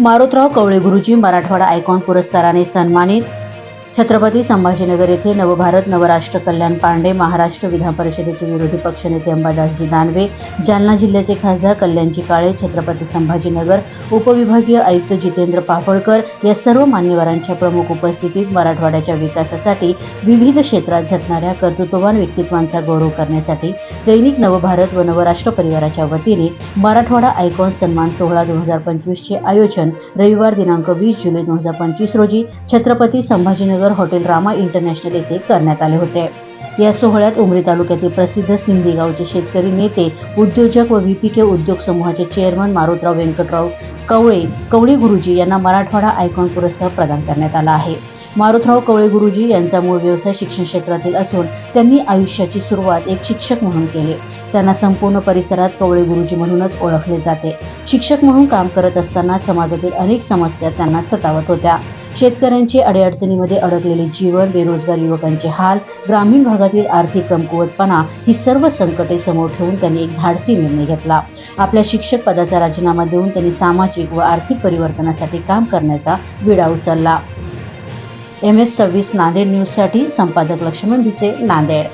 मारोतराव कवळे गुरुजी मराठवाडा आयकॉन पुरस्काराने सन्मानित छत्रपती संभाजीनगर येथे नवभारत नवराष्ट्र कल्याण पांडे महाराष्ट्र विधान परिषदेचे विरोधी पक्षनेते अंबादासजी दानवे जालना जिल्ह्याचे खासदार कल्याणजी काळे छत्रपती संभाजीनगर उपविभागीय आयुक्त जितेंद्र पापळकर या सर्व मान्यवरांच्या प्रमुख उपस्थितीत मराठवाड्याच्या विकासासाठी विविध क्षेत्रात झटणाऱ्या कर्तृत्ववान व्यक्तित्वांचा गौरव करण्यासाठी दैनिक नवभारत व नवराष्ट्र परिवाराच्या वतीने मराठवाडा आयकॉन सन्मान सोहळा दोन हजार पंचवीसचे आयोजन रविवार दिनांक वीस जुलै दोन हजार पंचवीस रोजी छत्रपती संभाजीनगर हॉटेल रामा इंटरनॅशनल येथे करण्यात आले होते. या सोहळ्यात उमरी तालुक्यातील प्रसिद्ध सिंधी गावचे शेतकरी नेते उद्योजक व व्हीपीके उद्योग समूहाचे चेअरमन मारुतराव व्यंकटराव कवळे कवळी गुरुजी यांना मराठवाडा आयकॉन पुरस्कार प्रदान करण्यात आला आहे. मारुतराव कवळे गुरुजी यांचा मूळ व्यवसाय शिक्षण क्षेत्रातील असून त्यांनी आयुष्याची सुरुवात एक शिक्षक म्हणून केली. त्यांना संपूर्ण परिसरात कवळे गुरुजी म्हणूनच ओळखले जाते. शिक्षक म्हणून काम करत असताना समाजातील अनेक समस्या त्यांना सतावत होत्या. शेतकऱ्यांचे अडीअडचणीमध्ये अडकलेले जीवन बेरोजगार युवकांचे हाल ग्रामीण भागातील आर्थिक कमकुवतपणा ही सर्व संकटे समोर ठेवून त्यांनी एक धाडसी निर्णय घेतला. आपल्या शिक्षक पदाचा राजीनामा देऊन त्यांनी सामाजिक व आर्थिक परिवर्तनासाठी काम करण्याचा विडा उचलला. एम एस सव्वीस नांदेड न्यूजसाठी संपादक लक्ष्मण भिसे नांदेड.